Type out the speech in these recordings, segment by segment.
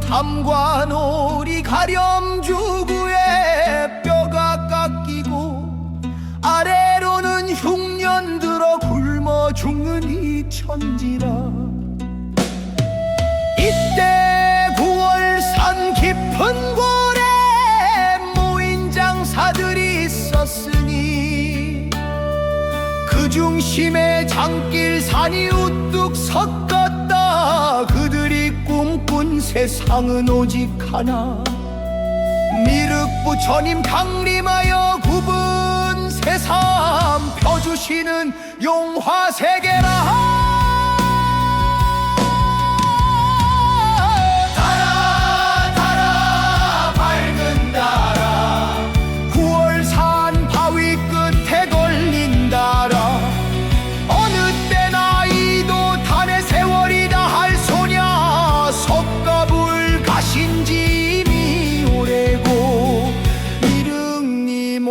담과 놀이 가렴주구에 뼈가 깎이고 아래로는 흉년 들어 굶어 죽는 이 천지라. 이때 구월산 깊은 골에 모인 장사들이 있었으니 그 중심에 장길산이 우뚝 섰다 세상은 오직 하나. 미륵부처님 강림하여 굽은 세상 펴주시는 용화세계라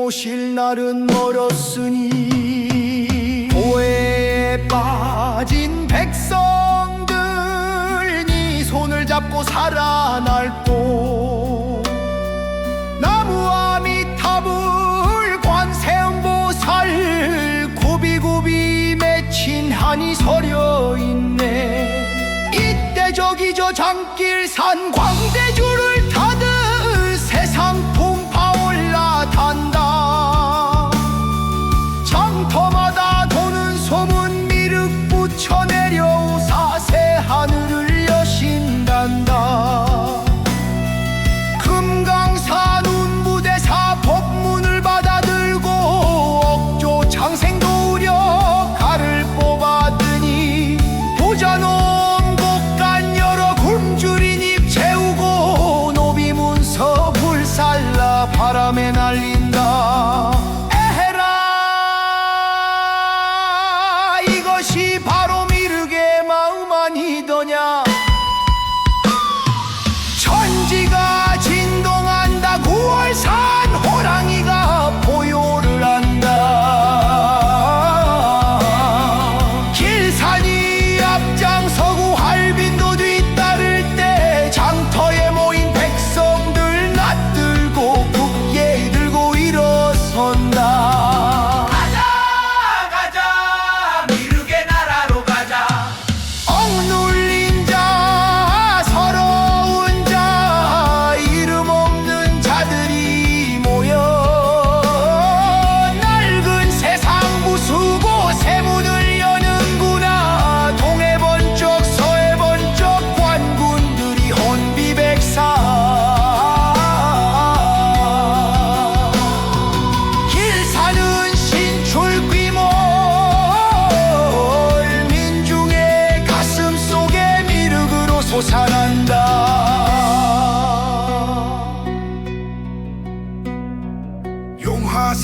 오실 날은 멀었으니 도에 빠진 백성들 네 손을 잡고 살아날고 나무 아미타불 관세음보살 굽이굽이 맺힌 한이 서려 있네. 이때 저기 저 장길산 광대줄을 타듯 세상 노비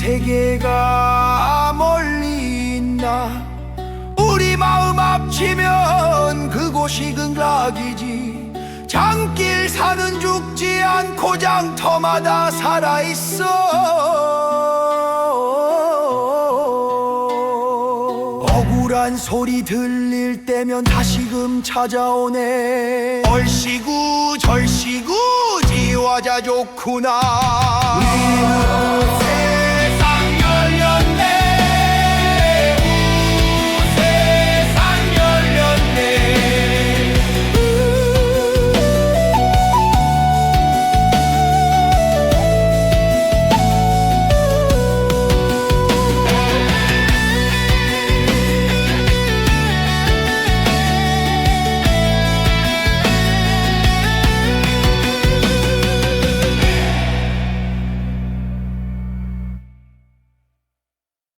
세계가 멀리 있나? 우리 마음 합치면 그곳이 극락이지. 장길 사는 죽지 않고 장터마다 살아있어. 억울한 소리 들릴 때면 다시금 찾아오네. 얼씨구 절씨구 지화자 좋구나